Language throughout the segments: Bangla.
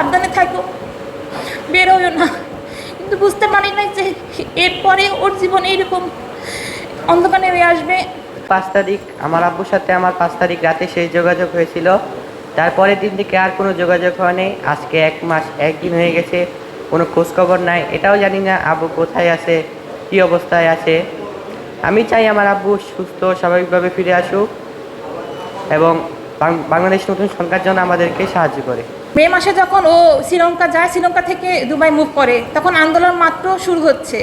সাবধানে থাকো। বেরোয় না। কিন্তু বুঝতে পারি না যে এরপরে ওর জীবন এইরকম। অন্ধকারে নেমে আসবে। পাঁচ তারিখ, আমার আব্বুর সাথে আমার পাঁচ তারিখ রাতে সেই যোগাযোগ হয়েছিল। তারপরের দিন থেকে আর কোনো যোগাযোগ হয়নি আজকে এক মাস, একদিন হয়ে গেছে। কোনো খোঁজখবর নাই। এটাও জানি না আব্বু কোথায় আছে, কী অবস্থায় আছে। আমি চাই আমার আব্বু সুস্থ, স্বাভাবিকভাবে ফিরে আসুক এবং বাংলাদেশ নতুন সরকার যেন আমাদেরকে সাহায্য করে। মে মাসে যখন ও শ্রীলঙ্কা যায়, শ্রীলঙ্কা থেকে দুবাই মুভ করে, তখন আন্দোলন মাত্র শুরু হচ্ছে।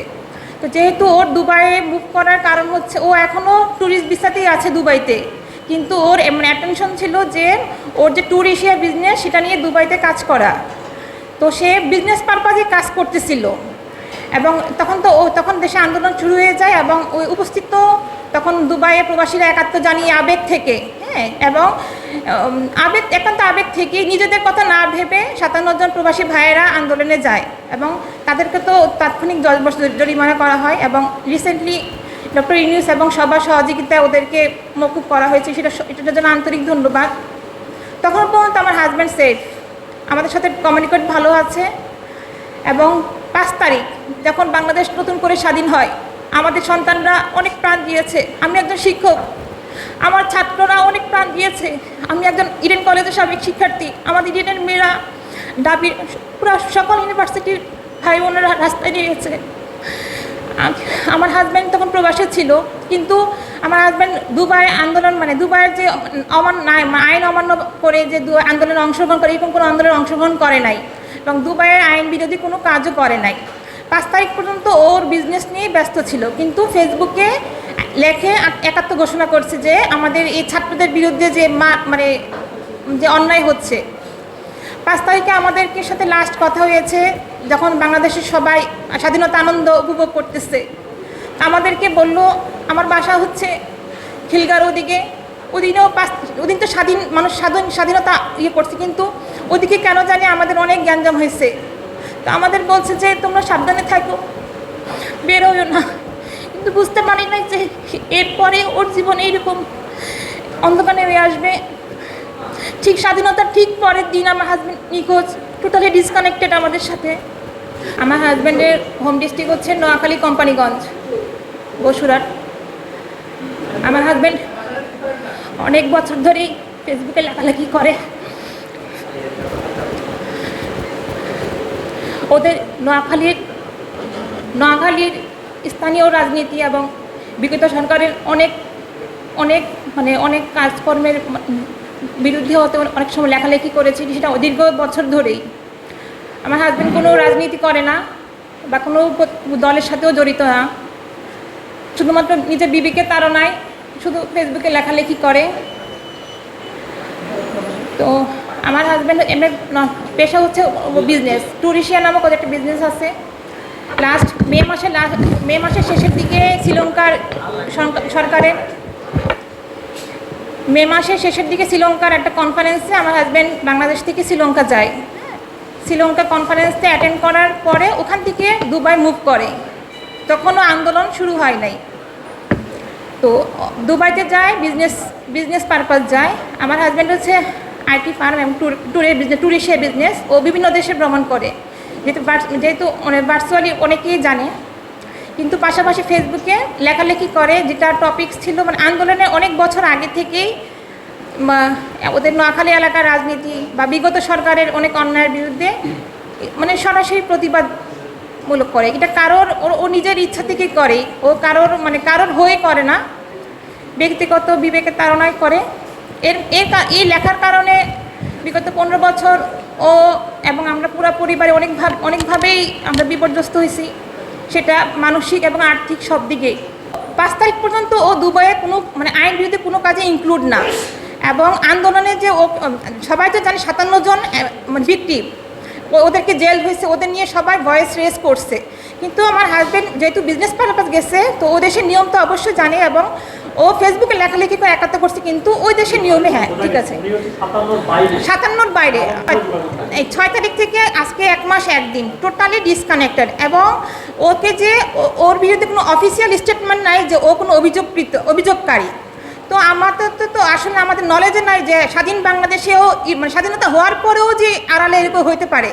তো যেহেতু ওর দুবাইয়ে মুভ করার কারণ হচ্ছে, ও এখনও ট্যুরিস্ট ভিসাতেই আছে দুবাইতে। কিন্তু ওর মানে অ্যাটেনশন ছিল যে ওর যে ট্যুরিস্টিয়া বিজনেস সেটা নিয়ে দুবাইতে কাজ করা। তো সে বিজনেস পারপাজে কাজ করতেছিল। এবং তখন তো ও, তখন দেশে আন্দোলন শুরু হয়ে যায় এবং ওই উপস্থিত তখন দুবাইয়ে প্রবাসীরা একাত্ম জানিয়ে আবেগ থেকে হ্যাঁ এবং আবেগ একান্ত আবেগ থেকে নিজেদের কথা না ভেবে সাতান্ন জন প্রবাসী ভাইয়েরা আন্দোলনে যায় এবং তাদেরকে তো তাৎক্ষণিক জরিমানা করা হয় এবং রিসেন্টলি ডক্টর ইউনিউস এবং সবার সহযোগিতায় ওদেরকে মকুব করা হয়েছে, সেটা এটার জন্য আন্তরিক ধন্যবাদ। তখন পর্যন্ত আমার হাজব্যান্ড সেফ আমাদের সাথে কমিউনিকেট ভালো আছে এবং পাঁচ তারিখ যখন বাংলাদেশ নতুন করে স্বাধীন হয়, আমাদের সন্তানরা অনেক প্রাণ দিয়েছে। আমি একজন শিক্ষক আমার ছাত্ররা অনেক প্রাণ দিয়েছে। আমি একজন ইডেন কলেজের সাবেক শিক্ষার্থী। আমাদের ইডেনের মেয়েরা ডাবি পুরো সকল ইউনিভার্সিটির ভাই বোনেরা রাস্তায় নিয়েছে আম- আমার হাজব্যান্ড তখন প্রবাসে ছিল, কিন্তু আমার হাজব্যান্ড দুবাই আন্দোলন মানে দুবাইয়ের যে অমান্য আইন অমান্য করে যে দু আন্দোলনে অংশগ্রহণ করে, এরকম কোনো আন্দোলনে অংশগ্রহণ করে নাই। এবং দুবাইয়ের আইন বিরোধী কোনো কাজও করে নাই। পাঁচ তারিখ পর্যন্ত ওর বিজনেস নিয়ে ব্যস্ত ছিল, কিন্তু ফেসবুকে লেখে একাত্ম ঘোষণা করছে যে আমাদের এই ছাত্রদের বিরুদ্ধে যে মানে যে অন্যায় হচ্ছে। পাঁচ তারিখে আমাদেরকে সাথে লাস্ট কথা হয়েছে, যখন বাংলাদেশের সবাই স্বাধীনতা আনন্দ উপভোগ করতেছে। আমাদেরকে বলল, আমার বাসা হচ্ছে খিলগার ওদিকে। ওদিনেও পাঁচ, ওদিন তো স্বাধীন, মানুষ স্বাধীন, স্বাধীনতা ইয়ে করছে, কিন্তু ওদিকে কেন জানি আমাদের অনেক গ্যাঞ্জাম হয়েছে। তো আমাদের বলছে যে, তোমরা সাবধানে থাকো। বেরোয় না। কিন্তু বুঝতে পারি না যে এরপরে ওর জীবন এইরকম অন্ধকার নেমে আসবে। ঠিক স্বাধীনতার ঠিক পরের দিন আমার হাজব্যান্ড নিখোঁজ টোটালি ডিসকানেক্টেড আমাদের সাথে। আমার হাজব্যান্ডের হোম ডিস্ট্রিক্ট হচ্ছে নোয়াখালী কোম্পানিগঞ্জ বসুরাট আমার হাজব্যান্ড অনেক বছর ধরেই ফেসবুকে লেখালেখি করে। ওদের নোয়াখালীর নোয়াখালীর স্থানীয় রাজনীতি এবং বিগত সরকারের অনেক অনেক মানে অনেক কাজকর্মের বিরুদ্ধে হতে অনেক সময় লেখালেখি করেছি, সেটা দীর্ঘ বছর ধরেই। আমার হাজব্যান্ড কোনো রাজনীতি করে না বা কোনো দলের সাথেও জড়িত না। শুধুমাত্র নিজের বিবিকে তাড়নায় শুধু ফেসবুকে লেখালেখি করে। তো আমার হাজব্যান্ড এমনি, ন- পেশা হচ্ছে বিজনেস ট্যুরিশিয়া নামক একটা বিজনেস আছে। লাস্ট মে মাসে লাস্ট, মে মাসের শেষের দিকে শ্রীলঙ্কার সরকারের মে মাসের শেষের দিকে শ্রীলঙ্কার একটা কনফারেন্সে আমার হাজব্যান্ড বাংলাদেশ থেকে শ্রীলঙ্কা যায়। শ্রীলঙ্কা কনফারেন্সে অ্যাটেন্ড করার পরে ওখান থেকে দুবাই মুভ করে। তখনও আন্দোলন শুরু হয় নাই। তো, দুবাইতে যায় বিজনেস বিজনেস পারপাস যায়। আমার হাজব্যান্ড হচ্ছে আইটি ফার্ম এবং ট্যুর বিজনেস ট্যুরিস্টের বিজনেস ও বিভিন্ন দেশে ভ্রমণ করে। যেহেতু যেহেতু অনেক ভার্চুয়ালি অনেকেই জানে, কিন্তু পাশাপাশি ফেসবুকে লেখালেখি করে, যেটা টপিকস ছিল মানে আন্দোলনের অনেক বছর আগে থেকেই ওদের নোয়াখালী এলাকার রাজনীতি বা বিগত সরকারের অনেক অন্যায়ের বিরুদ্ধে মানে সরাসরি প্রতিবাদমূলক করে। এটা কারোর, ও- নিজের ইচ্ছা থেকে করে, ও কারোর মানে কারোর হয়ে করে না। ব্যক্তিগত বিবেকের তাড়নায় করে। এর এর এই লেখার কারণে বিগত পনেরো বছর ও এবং আমরা পুরো পরিবারে অনেকভাবে অনেকভাবেই আমরা বিপর্যস্ত হয়েছি। সেটা মানসিক এবং আর্থিক সব দিকেই পাঁচ তারিখ পর্যন্ত ও দুবাইয়ে কোনো মানে আইন বিরুদ্ধে কোনো কাজে ইনক্লুড না। এবং আন্দোলনে যে ও, সবাই তো জানে সাতান্ন জন ভিক্টিম ওদেরকে জেল হয়েছে, ওদের নিয়ে সবাই ভয়েস রেস করছে। কিন্তু আমার হাজব্যান্ড যেহেতু বিজনেস পারপাস গেছে, তো ও দেশের নিয়ম তো অবশ্যই জানে এবং ও ফেসবুকে লেখালেখি করে একাত্ম করছে, কিন্তু ওই দেশের নিয়মে হ্যাঁ ঠিক আছে। সাতান্নর বাইরে। এই ছয় তারিখ থেকে আজকে এক মাস একদিন টোটালি ডিসকানেক্টেড এবং ওকে যে ওর বিরুদ্ধে কোনো অফিসিয়াল স্টেটমেন্ট নাই যে ও কোনো অভিযোগকৃত, অভিযোগকারী। তো আমাদের তো তো আসলে আমাদের নলেজে নাই যে স্বাধীন বাংলাদেশেও মানে স্বাধীনতা হওয়ার পরেও যে আড়ালে এরকম হইতে পারে।